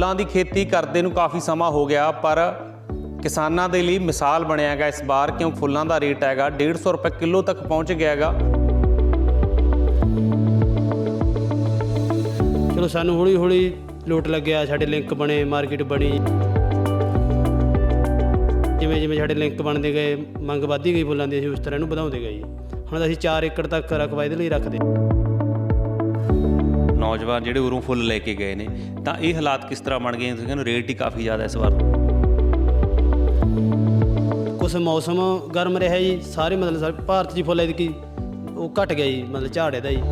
ਫੁੱਲਾਂ ਦੀ ਖੇਤੀ ਕਰਦੇ ਨੂੰ ਕਾਫੀ ਸਮਾਂ ਹੋ ਗਿਆ, ਪਰ ਕਿਸਾਨਾਂ ਦੇ ਲਈ ਮਿਸਾਲ ਬਣਿਆ ਹੈਗਾ ਇਸ ਵਾਰ, ਕਿਉਂ ਫੁੱਲਾਂ ਦਾ ਰੇਟ ਹੈਗਾ 150 ਰੁਪਏ ਕਿਲੋ ਤੱਕ ਪਹੁੰਚ ਗਿਆ ਹੈਗਾ। ਚਲੋ ਸਾਨੂੰ ਹੌਲੀ ਹੌਲੀ ਲੋਟ ਲੱਗਿਆ, ਸਾਡੇ ਲਿੰਕ ਬਣੇ, ਮਾਰਕੀਟ ਬਣੀ। ਜਿਵੇਂ ਜਿਵੇਂ ਸਾਡੇ ਲਿੰਕ ਬਣਦੇ ਗਏ, ਮੰਗ ਵਧਦੀ ਗਈ ਫੁੱਲਾਂ ਦੀ, ਅਸੀਂ ਉਸ ਤਰ੍ਹਾਂ ਇਹਨੂੰ ਵਧਾਉਂਦੇ ਗਏ ਜੀ। ਹੁਣ ਅਸੀਂ 4 ਏਕੜ ਤੱਕ ਰਕਬਾ ਇਹਦੇ ਲਈ ਰੱਖਦੇ। ਨੌਜਵਾਨ ਜਿਹੜੇ ਉਰੋਂ ਫੁੱਲ ਲੈ ਕੇ ਗਏ ਨੇ, ਤਾਂ ਇਹ ਹਾਲਾਤ ਕਿਸ ਤਰ੍ਹਾਂ ਬਣ ਗਏ ਤੁਸੀਂ ਕਹਿੰਦੇ ਰੇਟ ਹੀ ਕਾਫੀ ਜ਼ਿਆਦਾ ਇਸ ਵਾਰ। ਕੁਛ ਮੌਸਮ ਗਰਮ ਰਿਹਾ ਜੀ, ਸਾਰੇ ਮਤਲਬ ਸਾਰੇ ਭਾਰਤ 'ਚ ਹੀ ਫੁੱਲ ਐਤਕੀ ਉਹ ਘਟ ਗਿਆ ਜੀ, ਮਤਲਬ ਝਾੜ ਇਹਦਾ ਜੀ।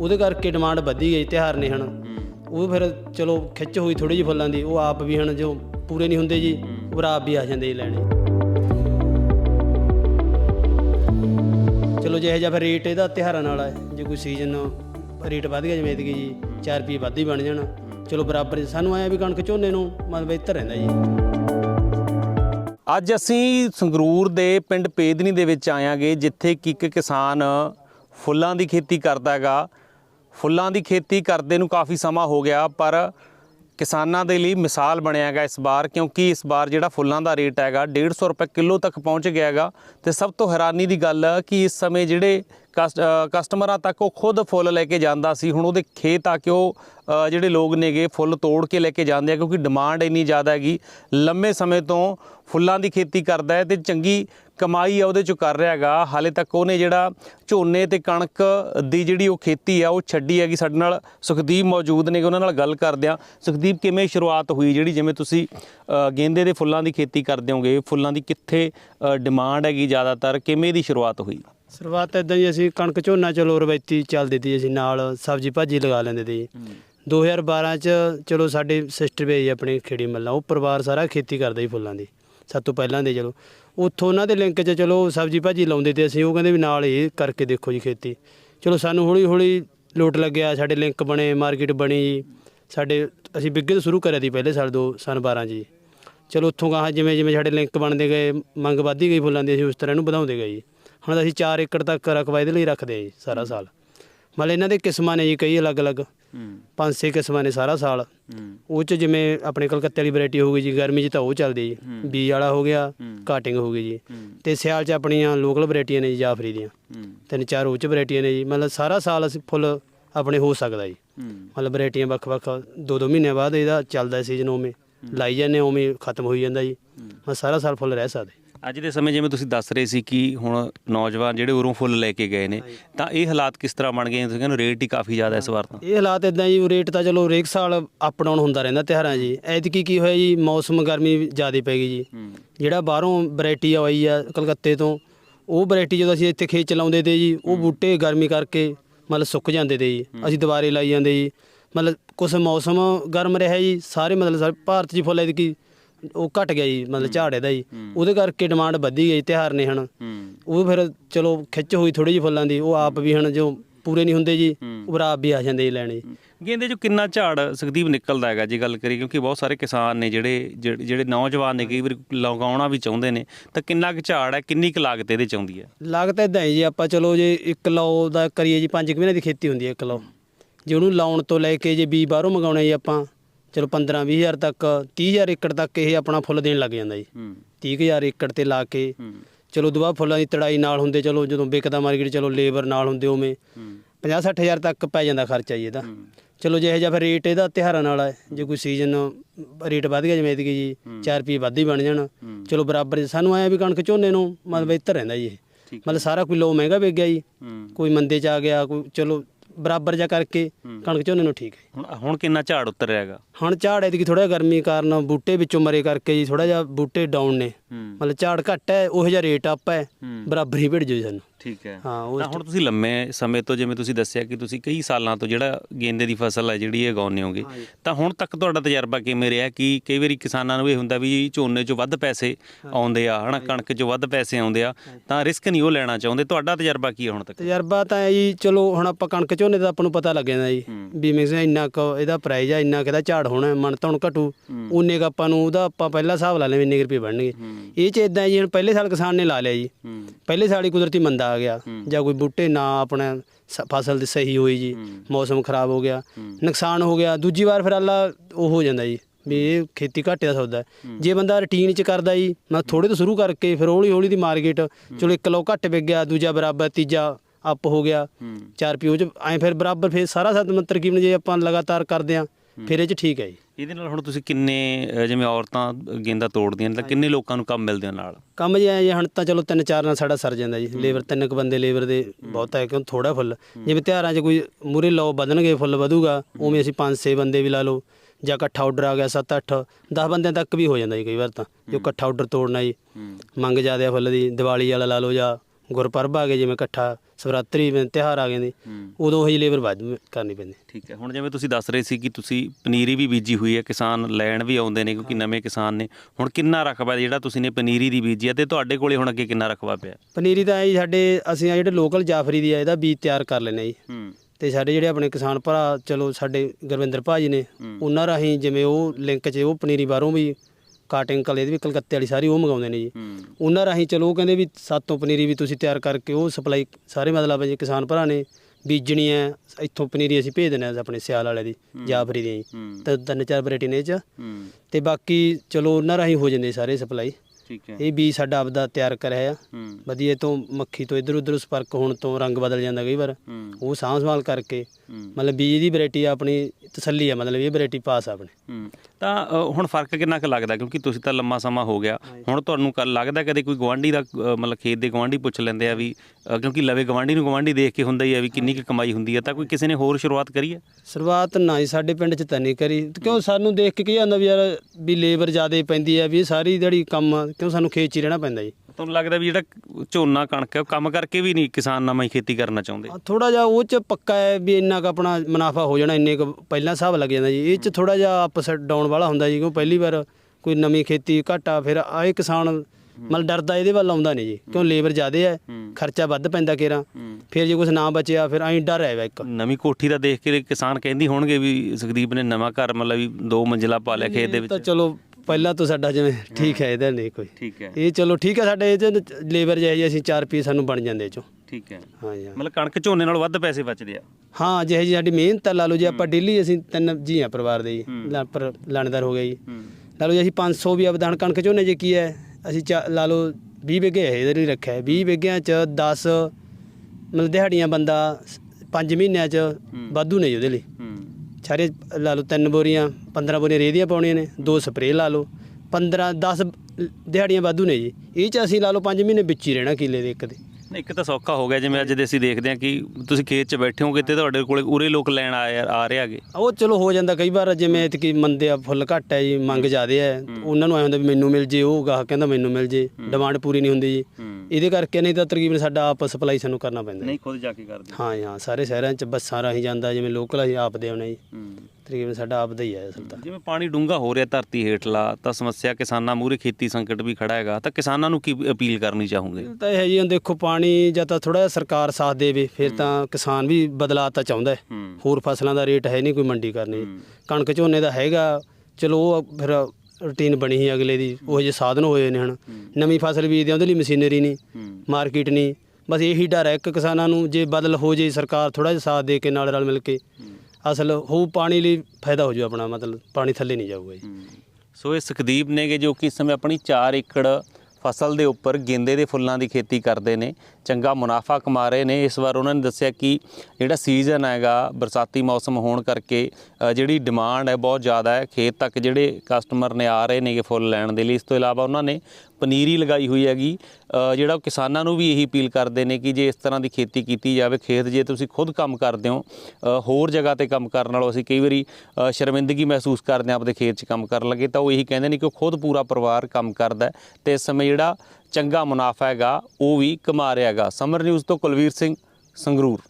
ਉਹਦੇ ਕਰਕੇ ਡਿਮਾਂਡ ਵਧੀ ਗਈ, ਤਿਉਹਾਰ ਨੇ ਹਨ ਉਹ ਫਿਰ ਚਲੋ ਖਿੱਚ ਹੋਈ ਥੋੜੀ ਜਿਹੀ ਫੁੱਲਾਂ ਦੀ, ਉਹ ਆਪ ਵੀ ਹਨ ਜੋ ਪੂਰੇ ਨਹੀਂ ਹੁੰਦੇ ਜੀ, ਉਹ ਆਪ ਵੀ ਆ ਜਾਂਦੇ ਜੀ ਲੈਣੇ। ਚਲੋ ਜਿਹੇ ਜਿਹਾ ਫਿਰ ਰੇਟ ਇਹਦਾ ਤਿਉਹਾਰਾਂ ਨਾਲ ਹੈ ਜੇ ਕੋਈ ਸੀਜ਼ਨ ਰੇਟ ਵਧ ਗਿਆ ਜਿਵੇਂ ਐਤਕੀ ਜੀ 4 ਰੁਪਏ ਵੱਧ ਹੀ ਬਣ ਜਾਣ। ਚਲੋ ਬਰਾਬਰ ਸਾਨੂੰ ਆਇਆ ਵੀ ਕਣਕ ਝੋਨੇ ਨੂੰ ਮਤਲਬ ਬਿਹਤਰ ਰਹਿੰਦਾ ਜੀ। ਅੱਜ ਅਸੀਂ ਸੰਗਰੂਰ ਦੇ ਪਿੰਡ ਪੇਦਨੀ ਦੇ ਵਿੱਚ ਆਇਆਂਗੇ, ਜਿੱਥੇ ਕਿ ਇੱਕ ਕਿਸਾਨ ਫੁੱਲਾਂ ਦੀ ਖੇਤੀ ਕਰਦਾ ਹੈਗਾ। ਫੁੱਲਾਂ ਦੀ ਖੇਤੀ ਕਰਦੇ ਨੂੰ ਕਾਫੀ ਸਮਾਂ ਹੋ ਗਿਆ, ਪਰ ਕਿਸਾਨਾਂ ਦੇ ਲਈ ਮਿਸਾਲ ਬਣਿਆ ਹੈਗਾ ਇਸ ਵਾਰ, ਕਿਉਂਕਿ ਇਸ ਵਾਰ ਜਿਹੜਾ ਫੁੱਲਾਂ ਦਾ ਰੇਟ ਹੈਗਾ 150 ਰੁਪਏ ਕਿਲੋ ਤੱਕ ਪਹੁੰਚ ਗਿਆ ਹੈਗਾ। ਤੇ ਸਭ ਤੋਂ ਹੈਰਾਨੀ ਦੀ ਗੱਲ ਕਿ ਇਸ ਸਮੇਂ ਜਿਹੜੇ ਕਸਟ- ਕਸਟਮਰਾਂ ਤੱਕ ਉਹ ਖੁਦ ਫੁੱਲ ਲੈ ਕੇ ਜਾਂਦਾ ਸੀ। ਹੁਣ ਉਹਦੇ ਖੇਤ ਆ ਕੇ ਉਹ ਜਿਹੜੇ ਲੋਕ ਨੇਗੇ, ਫੁੱਲ ਤੋੜ ਕੇ ਲੈ ਕੇ ਜਾਂਦੇ ਆ, ਕਿਉਂਕਿ ਡਿਮਾਂਡ ਇੰਨੀ ਜ਼ਿਆਦਾ ਹੈਗੀ। ਲੰਮੇ ਸਮੇਂ ਤੋਂ ਫੁੱਲਾਂ ਦੀ ਖੇਤੀ ਕਰਦਾ ਹੈ ਤੇ ਚੰਗੀ ਕਮਾਈ ਆ ਉਹਦੇ ਚੋਂ ਕਰ ਰਿਹਾ ਹੈਗਾ। ਹਾਲੇ ਤੱਕ ਉਹਨੇ ਜਿਹੜਾ ਝੋਨੇ ਤੇ ਕਣਕ ਦੀ ਜਿਹੜੀ ਉਹ ਖੇਤੀ ਆ ਉਹ ਛੱਡੀ ਹੈਗੀ। ਸਾਡੇ ਨਾਲ ਸੁਖਦੀਪ ਮੌਜੂਦ ਨੇ ਉਹਨਾਂ ਨਾਲ ਗੱਲ ਕਰਦੇ ਆ ਸੁਖਦੀਪ ਕਿਵੇਂ ਸ਼ੁਰੂਆਤ ਹੋਈ ਜਿਹੜੀ ਜਿਵੇਂ ਤੁਸੀਂ ਗੇਂਦੇ ਦੇ ਫੁੱਲਾਂ ਦੀ ਖੇਤੀ ਕਰਦੇ ਹੋਗੇ? ਫੁੱਲਾਂ ਦੀ ਕਿੱਥੇ ਡਿਮਾਂਡ ਹੈਗੀ ਜ਼ਿਆਦਾਤਰ? ਕਿਵੇਂ ਦੀ ਸ਼ੁਰੂਆਤ ਹੋਈ? ਸ਼ੁਰੂਆਤ ਇਦਾਂ ਹੀ ਅਸੀਂ ਕਣਕ ਝੋਨਾ ਚਲੋ ਰਵਾਇਤੀ ਚੱਲਦੀ ਤੀ ਅਸੀਂ ਨਾਲ ਸਬਜ਼ੀ ਭਾਜੀ ਲਗਾ ਲੈਂਦੇ ਤੀ। 2012 ਚ ਚਲੋ ਸਾਡੇ ਸਿਸਟਰ ਵੀ ਆਈ ਆਪਣੀ ਖੇੜੀ ਮੱਲਾ ਉਹ ਪਰਿਵਾਰ ਸਾਰਾ ਖੇਤੀ ਕਰਦਾ ਸੀ ਫੁੱਲਾਂ ਦੀ। ਸਭ ਤੋਂ ਪਹਿਲਾਂ ਦੇ ਚਲੋ। ਉੱਥੋਂ ਉਹਨਾਂ ਦੇ ਲਿੰਕ 'ਚ ਚਲੋ ਸਬਜ਼ੀ ਭਾਜੀ ਲਾਉਂਦੇ ਤੇ ਅਸੀਂ, ਉਹ ਕਹਿੰਦੇ ਵੀ ਨਾਲ ਇਹ ਕਰਕੇ ਦੇਖੋ ਜੀ ਖੇਤੀ। ਚਲੋ ਸਾਨੂੰ ਹੌਲੀ ਹੌਲੀ ਲੋਟ ਲੱਗਿਆ, ਸਾਡੇ ਲਿੰਕ ਬਣੇ ਮਾਰਕੀਟ ਬਣੀ ਜੀ। ਸਾਡੇ, ਅਸੀਂ ਬਿੱਗੇ ਤੋਂ ਸ਼ੁਰੂ ਕਰਿਆ ਸੀ ਪਹਿਲੇ ਸਾਲ ਦੋ ਸਨ 12 ਜੀ। ਚਲੋ ਉੱਥੋਂ ਗਾਹਾਂ ਜਿਵੇਂ ਜਿਵੇਂ ਸਾਡੇ ਲਿੰਕ ਬਣਦੇ ਗਏ, ਮੰਗ ਵਧਦੀ ਗਈ ਫੁੱਲਾਂ ਦੀ, ਅਸੀਂ ਉਸ ਤਰ੍ਹਾਂ ਇਹਨੂੰ ਵਧਾਉਂਦੇ ਗਏ ਜੀ। ਹੁਣ ਅਸੀਂ 4 ਏਕੜ ਤੱਕ ਰਕਬਾ ਇਹਦੇ ਲਈ ਰੱਖਦੇ ਹਾਂ ਜੀ ਸਾਰਾ ਸਾਲ। ਮਤਲਬ ਇਹਨਾਂ ਦੇ ਕਿਸਮਾਂ ਨੇ ਜੀ, ਕਈ ਅਲੱਗ-ਅਲੱਗ। ਪੰਜ ਛੇ ਕਿਸਮਾਂ ਨੇ ਸਾਰਾ ਸਾਲ। ਉਹ ਚ ਜਿਵੇਂ ਆਪਣੇ ਕਲਕੱਤੇ ਵਾਲੀ ਵੈਰਾਈਟੀ ਹੋ ਗਈ ਜੀ ਗਰਮੀ 'ਚ ਤਾਂ ਉਹ ਚੱਲਦੀ ਜੀ। ਬੀ ਵਾਲਾ ਹੋ ਗਿਆ ਕਾਟਿੰਗ ਹੋ ਗਈ ਜੀ। ਤੇ ਸਿਆਲ 'ਚ ਆਪਣੀਆਂ ਲੋਕਲ ਵੈਰਾਈਟੀਆਂ ਨੇ ਜੀ ਜਾਫਰੀ ਦੀਆਂ। ਤਿੰਨ ਚਾਰ ਉਹ ਚ ਵੈਰਾਈਟੀਆਂ ਨੇ ਜੀ। ਮਤਲਬ ਸਾਰਾ ਸਾਲ ਅਸੀਂ ਫੁੱਲ ਆਪਣੇ ਹੋ ਸਕਦਾ ਜੀ। ਮਤਲਬ ਵੈਰਾਈਟੀਆਂ ਵੱਖ-ਵੱਖ ਦੋ ਦੋ ਮਹੀਨਿਆਂ ਬਾਅਦ ਇਹਦਾ ਚੱਲਦਾ ਸੀਜ਼ਨ ਉਵੇਂ ਲਾਈ ਜਾਂਦੇ ਉਵੇਂ ਖਤਮ ਹੋਈ ਜਾਂਦਾ ਜੀ। ਮੈਂ ਸਾਰਾ ਸਾਲ ਫੁੱਲ ਰਹਿ ਸਕਦੇ। ਅੱਜ ਦੇ ਸਮੇਂ ਜਿਵੇਂ ਤੁਸੀਂ ਦੱਸ ਰਹੇ ਸੀ ਕਿ ਹੁਣ ਨੌਜਵਾਨ ਜਿਹੜੇ ਉਰੋਂ ਫੁੱਲ ਲੈ ਕੇ ਗਏ ਨੇ ਤਾਂ ਇਹ ਹਾਲਾਤ ਕਿਸ ਤਰ੍ਹਾਂ ਬਣ ਗਏ ਤੁਸੀਂ ਕਹਿੰਦੇ ਰੇਟ ਹੀ ਕਾਫੀ ਜ਼ਿਆਦਾ ਇਸ ਵਾਰ ਤਾਂ। ਇਹ ਹਾਲਾਤ ਇਦਾਂ ਜੀ ਰੇਟ ਤਾਂ ਚਲੋ ਹਰੇਕ ਸਾਲ ਅਪ ਡਾਊਨ ਹੁੰਦਾ ਰਹਿੰਦਾ ਤਿਉਹਾਰਾਂ ਜੀ। ਐਤਕੀ ਕੀ ਹੋਇਆ ਜੀ ਮੌਸਮ ਗਰਮੀ ਜ਼ਿਆਦਾ ਪੈ ਗਈ ਜੀ। ਜਿਹੜਾ ਬਾਹਰੋਂ ਵੈਰਾਈਟੀ ਆਈ ਆ ਕਲਕੱਤੇ ਤੋਂ ਉਹ ਵੈਰਾਈਟੀ ਜਦੋਂ ਅਸੀਂ ਇੱਥੇ ਖੇਤ ਚਲਾਉਂਦੇ ਤੇ ਜੀ ਉਹ ਬੂਟੇ ਗਰਮੀ ਕਰਕੇ ਮਤਲਬ ਸੁੱਕ ਜਾਂਦੇ ਤੇ ਜੀ ਅਸੀਂ ਦੁਬਾਰੇ ਲਾਈ ਜਾਂਦੇ ਜੀ। ਮਤਲਬ ਕੁਛ ਮੌਸਮ ਗਰਮ ਰਿਹਾ ਜੀ ਸਾਰੇ ਮਤਲਬ ਸਾਰੇ ਭਾਰਤ 'ਚ ਫੁੱਲ ਐਤਕੀ ਉਹ ਘਟ ਗਿਆ ਜੀ ਮਤਲਬ ਝਾੜ ਇਹਦਾ ਜੀ। ਉਹਦੇ ਕਰਕੇ ਡਿਮਾਂਡ ਵਧੀ ਗਈ ਤਿਉਹਾਰ ਨੇ ਹਨ ਉਹ ਫਿਰ ਚਲੋ ਖਿੱਚ ਹੋਈ ਥੋੜੀ ਜਿਹੀ ਫੁੱਲਾਂ ਦੀ ਉਹ ਆਪ ਵੀ ਹਨ ਜੋ ਪੂਰੇ ਨਹੀਂ ਹੁੰਦੇ ਜੀ ਉਹ ਆਪ ਵੀ ਆ ਜਾਂਦੇ ਜੀ ਲੈਣੇ ਗੇਂਦੇ ਚੋਂ ਕਿੰਨਾ ਝਾੜ ਸੁਖਦੀਪ ਨਿਕਲਦਾ ਹੈਗਾ ਜੇ ਗੱਲ ਕਰੀ ਕਿਉਂਕਿ ਬਹੁਤ ਸਾਰੇ ਕਿਸਾਨ ਨੇ ਜਿਹੜੇ ਜਿਹੜੇ ਨੌਜਵਾਨ ਨੇ ਕਈ ਵਾਰ ਲਗਾਉਣਾ ਵੀ ਚਾਹੁੰਦੇ ਨੇ ਤਾਂ ਕਿੰਨਾ ਕੁ ਝਾੜ ਹੈ ਕਿੰਨੀ ਕੁ ਲਾਗਤ ਇਹਦੇ ਚ ਆਉਂਦੀ ਹੈ? ਲਾਗਤ ਇਦਾਂ ਹੈ ਜੀ ਆਪਾਂ ਚਲੋ ਜੇ 1 ਕਿਲੋ ਦਾ ਕਰੀਏ ਜੀ 5 ਮਹੀਨੇ ਦੀ ਖੇਤੀ ਹੁੰਦੀ ਹੈ 1 ਕਿਲੋ ਜੇ ਉਹਨੂੰ ਲਾਉਣ ਤੋਂ ਲੈ ਕੇ ਜੇ ਬੀ ਬਾਹਰੋਂ ਮੰਗਾਉਣਾ ਜੀ ਆਪਾਂ ਚਲੋ 15 20000 ਤੱਕ 30000 ਏਕੜ ਤੱਕ ਇਹ ਆਪਣਾ ਫੁੱਲ ਦੇਣ ਲੱਗ ਜਾਂਦਾ ਜੀ। 30000 ਏਕੜ ਤੇ ਲਾ ਕੇ ਚਲੋ ਦੁਬਾਰਾ ਫੁੱਲਾਂ ਦੀ ਤੜਾਈ ਨਾਲ ਹੁੰਦੇ ਚਲੋ ਜਦੋਂ ਵਿਕਦਾ ਮਾਰਕੀਟ ਚਲੋ ਲੇਬਰ ਨਾਲ ਹੁੰਦੇ ਉਵੇਂ। 50 60000 ਤੱਕ ਪੈ ਜਾਂਦਾ ਖਰਚਾ ਜੀ ਇਹਦਾ। ਚਲੋ ਜੇ ਇਹ ਜਿਹਾ ਫਿਰ ਰੇਟ ਇਹਦਾ ਤਿਉਹਾਰਾਂ ਨਾਲ ਹੈ ਜੇ ਕੋਈ ਸੀਜ਼ਨ ਰੇਟ ਵਧ ਗਿਆ ਜਿਵੇਂ ਐਤਕੀ ਜੀ 4 ਰੁਪਏ ਵੱਧ ਹੀ ਬਣ ਜਾਣ। ਚਲੋ ਬਰਾਬਰ ਸਾਨੂੰ ਆਇਆ ਵੀ ਕਣਕ ਝੋਨੇ ਨੂੰ ਮਤਲਬ ਬਿਹਤਰ ਰਹਿੰਦਾ ਜੀ ਇਹ। ਮਤਲਬ ਸਾਰਾ ਕੋਈ ਲੋ ਮਹਿੰਗਾ ਵਿਕ ਗਿਆ ਜੀ। ਕੋਈ ਮੰਦੇ ਚ ਆ ਗਿਆ ਕੋਈ ਚਲੋ ਬਰਾਬਰ ਜਾ ਕਰਕੇ ਕਣਕ ਝੋਨੇ ਨੂੰ ਠੀਕ ਹੈ। ਹੁਣ ਹੁਣ ਕਿੰਨਾ ਝਾੜ ਉਤਰ ਰਿਹਾ ਹੈਗਾ? ਹੁਣ ਝਾੜ ਐਤਕੀ ਥੋੜਾ ਗਰਮੀ ਕਾਰਨ ਬੂਟੇ ਵਿੱਚੋਂ ਮਰੇ ਕਰਕੇ ਜੀ ਥੋੜਾ ਜਿਹਾ ਬੂਟੇ ਡਾਊਨ ਨੇ। ਮਤਲਬ ਝਾੜ ਘੱਟ ਹੈ ਉਹ ਜਿਹਾ ਰੇਟ ਅਪ ਹੈ ਬਰਾਬਰ ਹੀ ਭਿੜ ਜੂ ਸਾਨੂੰ। ਠੀਕ ਹੈ। ਹਾਂ ਉਹ ਤਾਂ ਹੁਣ ਤੁਸੀਂ ਲੰਮੇ ਸਮੇਂ ਤੋਂ ਜਿਵੇਂ ਤੁਸੀਂ ਦੱਸਿਆ ਕਿ ਤੁਸੀਂ ਕਈ ਸਾਲਾਂ ਤੋਂ ਜਿਹੜਾ ਗੇਂਦੇ ਦੀ ਫਸਲ ਹੈ ਜਿਹੜੀ ਇਹ ਉਗਾਉਂਦੇ ਹੋਗੇ ਤਾਂ ਹੁਣ ਤੱਕ ਤੁਹਾਡਾ ਤਜਰਬਾ ਕਿਵੇਂ ਰਿਹਾ ਕਿ ਕਈ ਵਾਰੀ ਕਿਸਾਨਾਂ ਨੂੰ ਇਹ ਹੁੰਦਾ ਵੀ ਝੋਨੇ 'ਚੋਂ ਵੱਧ ਪੈਸੇ ਆਉਂਦੇ ਆ ਹਨਾ ਕਣਕ 'ਚੋਂ ਵੱਧ ਪੈਸੇ ਆਉਂਦੇ ਆ ਤਾਂ ਰਿਸਕ ਨਹੀਂ ਉਹ ਲੈਣਾ ਚਾਹੁੰਦੇ। ਤੁਹਾਡਾ ਤਜਰਬਾ ਕੀ ਹੈ ਹੁਣ ਤੱਕ? ਤਜਰਬਾ ਤਾਂ ਹੈ ਜੀ ਚਲੋ ਹੁਣ ਆਪਾਂ ਕਣਕ ਝੋਨੇ ਦਾ ਆਪਾਂ ਨੂੰ ਪਤਾ ਲੱਗ ਜਾਂਦਾ ਜੀ ਵੀ ਮਿਕਸ ਇੰਨਾ ਕੁ ਇਹਦਾ ਪ੍ਰਾਈਜ਼ ਆ ਇੰਨਾ ਕੁ ਇਹਦਾ ਝਾੜ ਹੋਣਾ ਮਨ ਤਾਂ ਹੁਣ ਘਟੂ। ਉਨੇ ਕੁ ਆਪਾਂ ਨੂੰ ਉਹਦਾ ਆਪਾਂ ਪਹਿਲਾ ਹਿਸਾਬ ਲਾ ਲੈਵੇਂ ਇੰਨੇ ਕੁ ਰੁਪਏ ਬਣਨਗੇ। ਇਹ ਚ ਇਦਾਂ ਜੀ ਹੁਣ ਪਹਿਲੇ ਸਾਲ ਕਿਸਾਨ ਨੇ ਲਾ ਲਿਆ ਜੀ। ਪਹਿਲੇ ਸਾਲ ਹੀ ਕੁਦਰਤੀ ਮੰਦਾ ਆ ਗਿਆ ਜਾਂ ਕੋਈ ਬੂਟੇ ਨਾ ਆਪਣਾ ਸ- ਫਸਲ ਦੀ ਸਹੀ ਹੋਈ ਜੀ ਮੌਸਮ ਖਰਾਬ ਹੋ ਗਿਆ ਨੁਕਸਾਨ ਹੋ ਗਿਆ ਦੂਜੀ ਵਾਰ ਫਿਰ ਅੱਲਾ ਉਹ ਹੋ ਜਾਂਦਾ ਜੀ ਵੀ ਇਹ ਖੇਤੀ ਘਾਟੇ ਦਾ ਸੌਦਾ ਹੈ। ਜੇ ਬੰਦਾ ਰੁਟੀਨ ਚ ਕਰਦਾ ਜੀ ਮੈਂ ਥੋੜੇ ਤੋਂ ਸ਼ੁਰੂ ਕਰਕੇ ਫਿਰ ਹੌਲੀ ਹੌਲੀ ਦੀ ਮਾਰਕੀਟ ਚਲੋ ਇੱਕ ਕਿਲੋ ਘੱਟ ਵਿਕ ਗਿਆ ਦੂਜਾ ਬਰਾਬਰ ਤੀਜਾ ਅਪ ਹੋ ਗਿਆ। 4 ਰੁਪਏ ਉਹ ਚ ਐ ਫਿਰ ਬਰਾਬਰ ਫਿਰ ਸਾਰਾ ਸੱਤ ਤਰਕੀਬ ਜੇ ਆਪਾਂ ਲਗਾਤਾਰ ਕਰਦੇ ਆ। ਫਿਰ ਇਹ ਚ ਠੀਕ ਹੈ ਜੀ। ਇਹਦੇ ਨਾਲ ਹੁਣ ਤੁਸੀਂ ਕਿੰਨੇ ਅ, ਜਿਵੇਂ ਔਰਤਾਂ ਗੇਂਦਾ ਤੋੜਦੀਆਂ ਨੇ ਤਾਂ ਕਿੰਨੇ ਲੋਕਾਂ ਨੂੰ ਕੰਮ ਮਿਲਦੇ ਆ ਨਾਲ? ਕੰਮ ਜੇ ਜੇ ਹੁਣ ਤਾਂ ਚਲੋ ਤਿੰਨ ਚਾਰ ਨਾਲ ਸਾਡਾ ਸਰ ਜਾਂਦਾ ਜੀ। ਲੇਬਰ ਤਿੰਨ ਕੁ ਬੰਦੇ ਲੇਬਰ ਦੇ ਬਹੁਤ ਹੈ ਕਿਉਂ ਥੋੜਾ ਫੁੱਲ। ਜਿਵੇਂ ਤਿਉਹਾਰਾਂ 'ਚ ਕੋਈ ਮੂਰੇ ਲਓ ਵਧਣਗੇ ਫੁੱਲ ਵਧੂਗਾ ਉਵੇਂ ਅਸੀਂ 5-6 ਬੰਦੇ ਵੀ ਲਾ ਲਓ ਜਾਂ ਇਕੱਠਾ ਆਰਡਰ ਆ ਗਿਆ 7-8 10 ਬੰਦਿਆਂ ਤੱਕ ਵੀ ਹੋ ਜਾਂਦਾ ਜੀ ਕਈ ਵਾਰ ਤਾਂ ਜੋ ਇਕੱਠਾ ਆਰਡਰ ਤੋੜਨਾ ਜੀ। ਮੰਗ ਜ਼ਿਆਦਾ ਫੁੱਲ ਦੀ ਦੀਵਾਲੀ ਵਾਲਾ ਲਾ ਲਓ ਜਾਂ ਗੁਰਪੁਰਬ ਆ ਗਏ ਜਿਵੇਂ ਇਕੱਠਾ ਸਵਰਾਤਰੀ ਜਿਵੇਂ ਤਿਉਹਾਰ ਆ ਗਏ ਨੇ ਉਦੋਂ ਹੀ ਲੇਬਰ ਵੱਧ ਕਰਨੀ ਪੈਂਦੀ। ਠੀਕ ਹੈ ਹੁਣ ਜਿਵੇਂ ਤੁਸੀਂ ਦੱਸ ਰਹੇ ਸੀ ਕਿ ਤੁਸੀਂ ਪਨੀਰੀ ਵੀ ਬੀਜੀ ਹੋਈ ਹੈ ਕਿਸਾਨ ਲੈਣ ਵੀ ਆਉਂਦੇ ਨੇ ਕਿਉਂਕਿ ਨਵੇਂ ਕਿਸਾਨ ਨੇ ਹੁਣ ਕਿੰਨਾ ਰਕਬਾ ਜਿਹੜਾ ਤੁਸੀਂ ਨੇ ਪਨੀਰੀ ਦੀ ਬੀਜੀ ਹੈ ਤੇ ਤੁਹਾਡੇ ਕੋਲੇ ਹੁਣ ਅੱਗੇ ਕਿੰਨਾ ਰਕਬਾ ਪਿਆ? ਪਨੀਰੀ ਤਾਂ ਜੀ ਸਾਡੇ ਅਸੀਂ ਆ ਜਿਹੜੇ ਲੋਕਲ ਜਾਫਰੀ ਦੀ ਆ ਇਹਦਾ ਬੀਜ ਤਿਆਰ ਕਰ ਲੈਨੇ ਜੀ। ਤੇ ਸਾਡੇ ਜਿਹੜੇ ਆਪਣੇ ਕਿਸਾਨ ਭਰਾ ਚਲੋ ਸਾਡੇ ਗੁਰਵਿੰਦਰ ਭਾਜੀ ਨੇ ਉਹਨਾਂ ਰਾਹੀਂ ਜਿਵੇਂ ਉਹ ਲਿੰਕ 'ਚ ਉਹ ਪਨੀਰੀ ਬਾਹਰੋਂ ਵੀ ਕਾਟਿੰਗ ਕਲ ਇਹਦੀ ਵੀ ਕਲਕੱਤੇ ਵਾਲੀ ਸਾਰੀ ਉਹ ਮੰਗਾਉਂਦੇ ਨੇ ਜੀ। ਉਹਨਾਂ ਰਾਹੀਂ ਚਲੋ ਉਹ ਕਹਿੰਦੇ ਵੀ ਸਾਤੋਂ ਪਨੀਰੀ ਵੀ ਤੁਸੀਂ ਤਿਆਰ ਕਰਕੇ ਉਹ ਸਪਲਾਈ ਸਾਰੇ ਮਤਲਬ ਜੇ ਕਿਸਾਨ ਭਰਾ ਨੇ ਬੀਜਣੀ ਹੈ ਇੱਥੋਂ ਪਨੀਰੀ ਅਸੀਂ ਭੇਜ ਦਿੰਦੇ ਹਾਂ ਆਪਣੇ ਸਿਆਲ ਵਾਲੇ ਦੀ ਜਾਫਰੀ ਦੀ ਤੇ ਤਿੰਨ ਚਾਰ ਵੈਰਾਈਟੀ ਨੇ ਇਹ 'ਚ। ਤੇ ਬਾਕੀ ਚਲੋ ਉਹਨਾਂ ਰਾਹੀਂ ਹੋ ਜਾਂਦੇ ਸਾਰੇ ਸਪਲਾਈ ਠੀਕ ਹੈ। ਇਹ ਬੀਜ ਸਾਡਾ ਆਪਦਾ ਤਿਆਰ ਕਰਿਆ ਆ ਵਧੀਆ ਤੋਂ ਮੱਖੀ ਤੋਂ ਇਧਰ ਉਧਰ ਸੰਪਰਕ ਹੋਣ ਤੋਂ ਰੰਗ ਬਦਲ ਜਾਂਦਾ ਕਈ ਵਾਰ। ਉਹ ਸਾਂਭ ਸੰਭਾਲ ਕਰਕੇ। ਮਤਲਬ ਬੀਜ ਦੀ ਵੈਰਾਈਟੀ ਆਪਣੀ ਤਸੱਲੀ ਆ ਮਤਲਬ ਇਹ ਵੈਰਾਈਟੀ ਪਾਸ ਆ ਆਪਣੇ। ਹੂੰ ਤਾਂ ਅ, ਹੁਣ ਫ਼ਰਕ ਕਿੰਨਾ ਕੁ ਲੱਗਦਾ? ਕਿਉਂਕਿ ਤੁਸੀਂ ਤਾਂ ਲੰਮਾ ਸਮਾਂ ਹੋ ਗਿਆ। ਹੁਣ ਤੁਹਾਨੂੰ ਕੱਲ ਲੱਗਦਾ ਕਦੇ ਕੋਈ ਗਵਾਂਢੀ ਦਾ ਅ, ਮਤਲਬ ਖੇਤ ਦੇ ਗਵਾਂਢੀ ਪੁੱਛ ਲੈਂਦੇ ਆ ਵੀ ਅ, ਕਿਉਂਕਿ ਲਵੇ ਗਵਾਂਢੀ ਨੂੰ ਗਵਾਂਢੀ ਦੇਖ ਕੇ ਹੁੰਦਾ ਹੀ ਆ ਵੀ ਕਿੰਨੀ ਕੁ ਕਮਾਈ ਹੁੰਦੀ ਹੈ ਤਾਂ ਕੋਈ ਕਿਸੇ ਨੇ ਹੋਰ ਸ਼ੁਰੂਆਤ ਕਰੀ ਹੈ ਸ਼ੁਰੂਆਤ ਨਾ ਹੀ ਸਾਡੇ ਪਿੰਡ 'ਚ ਤਾਂ ਨਹੀਂ ਕਰੀ। ਕਿਉਂ ਸਾਨੂੰ ਦੇਖ ਕੇ ਕੀ ਜਾਂਦਾ ਵੀ ਯਾਰ ਵੀ ਲੇਬਰ ਜ਼ਿਆਦੇ ਪੈਂਦੀ ਹੈ ਵੀ ਇਹ ਸਾਰੀ ਜਿਹੜੀ ਕੰਮ ਆ, ਕਿਉਂ ਸਾਨੂੰ ਖੇਤ 'ਚ ਹੀ ਰਹਿਣਾ ਪੈਂਦਾ ਜੀ। ਤੁਹਾਨੂੰ ਲੱਗਦਾ ਵੀ ਜਿਹੜਾ ਝੋਨਾ ਕਣਕ ਹੈ ਉਹ ਕੰਮ ਕਰਕੇ ਵੀ ਨਹੀਂ ਕਿਸਾਨ ਨਾਮਾ ਖੇਤੀ ਕਰਨਾ ਚਾਹੁੰਦੇ? ਥੋੜਾ ਜਿਹਾ ਉਹ 'ਚ ਪੱਕਾ ਹੈ ਵੀ ਇੰਨਾ ਕੁ ਆਪਣਾ ਮੁਨਾਫਾ ਹੋ ਜਾਣਾ ਇੰਨੇ ਕੁ ਪਹਿਲਾਂ ਹਿਸਾਬ ਲੱਗ ਜਾਂਦਾ ਜੀ। ਇਹ 'ਚ ਥੋੜਾ ਜਿਹਾ ਅਪਸ ਡਾਊਨ ਵਾਲਾ ਹੁੰਦਾ ਜੀ ਕਿਉਂ ਪਹਿਲੀ ਵਾਰ ਕੋਈ ਨਵੀਂ ਖੇਤੀ ਘਾਟਾ ਫਿਰ ਆਏ ਕਿਸਾਨ ਮਤਲਬ ਡਰਦਾ ਇਹਦੇ ਵੱਲ ਆਉਂਦਾ ਨਹੀਂ ਜੀ ਕਿਉਂ ਲੇਬਰ ਜ਼ਿਆਦੇ ਹੈ ਖਰਚਾ ਵੱਧ ਪੈਂਦਾ ਕੇਰਾ ਫਿਰ ਜੇ ਕੁਝ ਨਾ ਬਚਿਆ ਫਿਰ ਐਂ ਡਰ ਹੈ ਇੱਕ। ਨਵੀਂ ਕੋਠੀ ਦਾ ਦੇਖ ਕੇ ਕਿਸਾਨ ਕਹਿੰਦੀ ਹੋਣਗੇ ਵੀ ਸੁਖਦੀਪ ਨੇ ਨਵਾਂ ਘਰ ਮਤਲਬ ਵੀ ਦੋ ਮੰਜ਼ਿਲਾ ਪਾ ਲਿਆ ਖੇਤ ਦੇ ਤਾਂ ਵਿੱਚ। ਚਲੋ ਪਹਿਲਾਂ ਤੋਂ ਸਾਡਾ ਜਿਵੇਂ ਠੀਕ ਹੈ ਇਹਦਾ ਨਹੀਂ ਕੋਈ। ਠੀਕ ਹੈ। ਇਹ ਚਲੋ ਠੀਕ ਹੈ ਸਾਡੇ ਇਹ 'ਚ ਲੇਬਰ ਜਿਹੇ ਜਿਹੇ ਅਸੀਂ 4 ਰੁਪਏ ਸਾਨੂੰ ਬਣ ਜਾਂਦੇ ਚੋਂ। ਠੀਕ ਹੈ। ਹਾਂ ਜੀ ਹਾਂ। ਮਤਲਬ ਕਣਕ ਝੋਨੇ ਨਾਲ ਵੱਧ ਪੈਸੇ ਬਚਦੇ ਆ। ਹਾਂ ਜਿਹੇ ਜਿਹੀ ਸਾਡੀ ਮਿਹਨਤ ਆ ਲਾ ਲਓ ਜੇ ਆਪਾਂ ਡੇਲੀ ਅਸੀਂ ਤਿੰਨ ਜੀ ਆ ਪਰਿਵਾਰ ਦੇ ਜੀ। ਲਾ- ਪਰ ਲਾਣੇਦਾਰ ਹੋ ਗਏ ਜੀ। ਲਾ ਲਓ ਜੇ ਅਸੀਂ 500 ਵੀ ਅਬਦਾਨ ਕਣਕ ਝੋਨੇ ਜੇ ਕੀ ਹੈ ਅਸੀਂ ਚਾ- ਲਾ ਲਓ 20 ਵਿਗੇ ਹੈ ਇਹਦੇ ਲਈ ਰੱਖਿਆ ਹੈ। 20 ਵਿਗਿਆਂ ਚ 10 ਮਤਲਬ ਦਿਹਾੜੀਆਂ ਬੰਦਾ 5 ਮਹੀਨਿਆਂ ਚ ਵਾਧੂ ਨੇ ਜੀ ਉਹਦੇ ਲਈ। ਹੂੰ। ਸਾਰੇ ਲਾ ਲਓ ਤਿੰਨ ਬੋਰੀਆਂ 15 ਬੋਰੀਆਂ ਰੇਹ ਦੀਆਂ ਪਾਉਣੀਆਂ ਨੇ ਦੋ ਸਪਰੇਅ ਲਾ ਲਓ 15 10 ਦਿਹਾੜੀਆਂ ਵਾਧੂ ਨੇ ਜੀ। ਇਹ ਚ ਅਸੀਂ ਲਾ ਲਓ 5 ਮਹੀਨੇ ਵਿੱਚ ਹੀ ਰਹਿਣਾ ਕਿੱਲੇ ਦੇ ਇੱਕ ਦੇ। ਇੱਕ ਤਾਂ ਸੌਖਾ ਹੋ ਗਿਆ ਜਿਵੇਂ ਅੱਜ ਦੇ ਅਸੀਂ ਦੇਖਦੇ ਹਾਂ ਕਿ ਤੁਸੀਂ ਖੇਤ 'ਚ ਬੈਠੇ ਹੋਗੇ ਤੇ ਤੁਹਾਡੇ ਕੋਲੇ ਉਰੇ ਲੋਕ ਲੈਣ ਆਏ ਆ ਰਹੇ ਹੈਗੇ। ਉਹ ਚਲੋ ਹੋ ਜਾਂਦਾ ਕਈ ਵਾਰ ਜਿਵੇਂ ਇਤਕੀ ਮੰਦੇ ਆ ਫੁੱਲ ਘੱਟ ਹੈ ਜੀ ਮੰਗ ਜ਼ਿਆਦੇ ਹੈ ਉਹਨਾਂ ਨੂੰ ਐ ਹੁੰਦਾ ਵੀ ਮੈਨੂੰ ਮਿਲ ਜੇ ਉਹ ਗਾਹਕ ਕਹਿੰਦਾ ਮੈਨੂੰ ਮਿਲ ਜੇ ਡਿਮਾਂਡ ਪੂਰੀ ਨਹੀਂ ਹੁੰਦੀ ਜੀ। ਇਹਦੇ ਕਰਕੇ ਨਹੀਂ ਤਾਂ ਤਕਰੀਬਨ ਸਾਡਾ ਆਪ ਸਪਲਾਈ ਸਾਨੂੰ ਕਰਨਾ ਪੈਂਦਾ। ਨਹੀਂ ਖੁਦ ਜਾ ਕੇ ਕਰਦੇ ਹਾਂ ਜੀ, ਹਾਂ ਸਾਰੇ ਸ਼ਹਿਰਾਂ 'ਚ ਬੱਸਾਂ ਰਾਹੀਂ ਜਾਂਦਾ ਜਿਵੇਂ ਲੋਕਲ ਅਸੀਂ ਆਪ ਦੇ ਆਉਣੇ ਜੀ। ਤਕਰੀਬਨ ਸਾਡਾ ਆਪ ਦਾ ਹੀ ਹੈ ਅਸਲ ਤਾਂ ਜਿਵੇਂ ਪਾਣੀ ਡੂੰਘਾ ਹੋ ਰਿਹਾ ਧਰਤੀ ਹੇਠਲਾ ਤਾਂ ਸਮੱਸਿਆ ਕਿਸਾਨਾਂ ਮੂਰੇ ਖੇਤੀ ਸੰਕਟ ਵੀ ਖੜਾ ਹੈਗਾ ਤਾਂ ਕਿਸਾਨਾਂ ਨੂੰ ਕੀ ਅਪੀਲ ਕਰਨੀ ਚਾਹੋਗੇ? ਤਾਂ ਇਹ ਹੈ ਜੀ ਹੁਣ ਦੇਖੋ ਪਾਣੀ ਜਾਂ ਤਾਂ ਥੋੜਾ ਜਿਹਾ ਸਰਕਾਰ ਸਾਥ ਦੇਵੇ ਫਿਰ ਤਾਂ ਕਿਸਾਨ ਵੀ ਬਦਲਾਅ ਤਾਂ ਚਾਹੁੰਦਾ ਹੈ। ਹੂੰ। ਹੋਰ ਫਸਲਾਂ ਦਾ ਰੇਟ ਹੈ ਨਹੀਂ ਕੋਈ ਮੰਡੀ ਕਰਨੀ। ਕਣਕ ਝੋਨੇ ਦਾ ਹੈਗਾ ਚਲੋ ਉਹ ਫਿਰ ਰੂਟੀਨ ਬਣੀ ਸੀ ਅਗਲੇ ਦੀ ਉਹ ਜਿਹੇ ਸਾਧਨ ਹੋਏ ਨੇ ਹਨ। ਨਵੀਂ ਫਸਲ ਬੀਜਦੇ ਆ, ਉਹਦੇ ਲਈ ਮਸ਼ੀਨਰੀ ਨਹੀਂ ਮਾਰਕੀਟ ਨਹੀਂ। ਬਸ ਇਹੀ ਡਰ ਹੈ ਇੱਕ ਕਿਸਾਨਾਂ ਨੂੰ ਜੇ ਬਦਲ ਹੋ ਜੇ ਸਰਕਾਰ ਥੋੜਾ ਜਿਹਾ ਸਾਥ ਦੇ ਕੇ ਨਾਲ ਰਲ ਮਿਲ ਕੇ ਅਸਲ ਹੋਊ ਪਾਣੀ ਲਈ ਫਾਇਦਾ ਹੋ ਜੂ ਆਪਣਾ ਮਤਲਬ ਪਾਣੀ ਥੱਲੇ ਨਹੀਂ ਜਾਊਗਾ ਜੀ। ਸੋ ਇਹ ਸੁਖਦੀਪ ਨੇਗੇ ਜੋ ਕਿ ਇਸ ਸਮੇਂ ਆਪਣੀ 4 ਏਕੜ ਫਸਲ ਦੇ ਉੱਪਰ ਗੇਂਦੇ ਦੇ ਫੁੱਲਾਂ ਦੀ ਖੇਤੀ ਕਰਦੇ ਨੇ, ਚੰਗਾ ਮੁਨਾਫਾ ਕਮਾ ਰਹੇ ਨੇ। ਇਸ ਵਾਰ ਉਹਨਾਂ ਨੇ ਦੱਸਿਆ ਕਿ ਜਿਹੜਾ ਸੀਜ਼ਨ ਹੈਗਾ, ਬਰਸਾਤੀ ਮੌਸਮ ਹੋਣ ਕਰਕੇ ਜਿਹੜੀ ਡਿਮਾਂਡ ਹੈ ਬਹੁਤ ਜ਼ਿਆਦਾ ਹੈ। ਖੇਤ ਤੱਕ ਜਿਹੜੇ ਕਸਟਮਰ ਨੇ ਆ ਰਹੇ ਨੇਗੇ ਫੁੱਲ ਲੈਣ ਦੇ ਲਈ। ਇਸ ਤੋਂ ਇਲਾਵਾ ਉਹਨਾਂ ਨੇ ਪਨੀਰੀ ਲਗਾਈ ਹੋਈ ਹੈਗੀ। ਜਿਹੜਾ ਉਹ ਕਿਸਾਨਾਂ ਨੂੰ ਵੀ ਇਹੀ ਅਪੀਲ ਕਰਦੇ ਨੇ ਕਿ ਜੇ ਇਸ ਤਰ੍ਹਾਂ ਦੀ ਖੇਤੀ ਕੀਤੀ ਜਾਵੇ, ਖੇਤ ਜੇ ਤੁਸੀਂ ਖੁਦ ਕੰਮ ਕਰਦੇ ਹੋ ਹੋਰ ਜਗ੍ਹਾ ਤੇ ਕੰਮ ਕਰਨ ਨਾਲੋਂ ਅਸੀਂ ਕਈ ਵਾਰੀ ਸ਼ਰਮਿੰਦਗੀ ਮਹਿਸੂਸ ਕਰਦੇ ਹਾਂ, ਆਪਦੇ ਖੇਤ 'ਚ ਕੰਮ ਕਰਨ ਲੱਗੇ। ਤਾਂ ਉਹ ਇਹੀ ਕਹਿੰਦੇ ਨੇ ਕਿ ਉਹ ਖੁਦ ਪੂਰਾ ਪਰਿਵਾਰ ਕੰਮ ਕਰਦਾ ਹੈ ਤੇ ਇਸ ਸਮੇਂ ਜਿਹੜਾ ਚੰਗਾ ਮੁਨਾਫਾ ਹੈਗਾ, ਉਹ ਵੀ ਕਮਾ ਰਿਹਾ ਹੈਗਾ। ਸਮਰ ਨਿਊਜ਼ ਤੋਂ ਕੁਲਵੀਰ ਸਿੰਘ ਸੰਗਰੂਰ।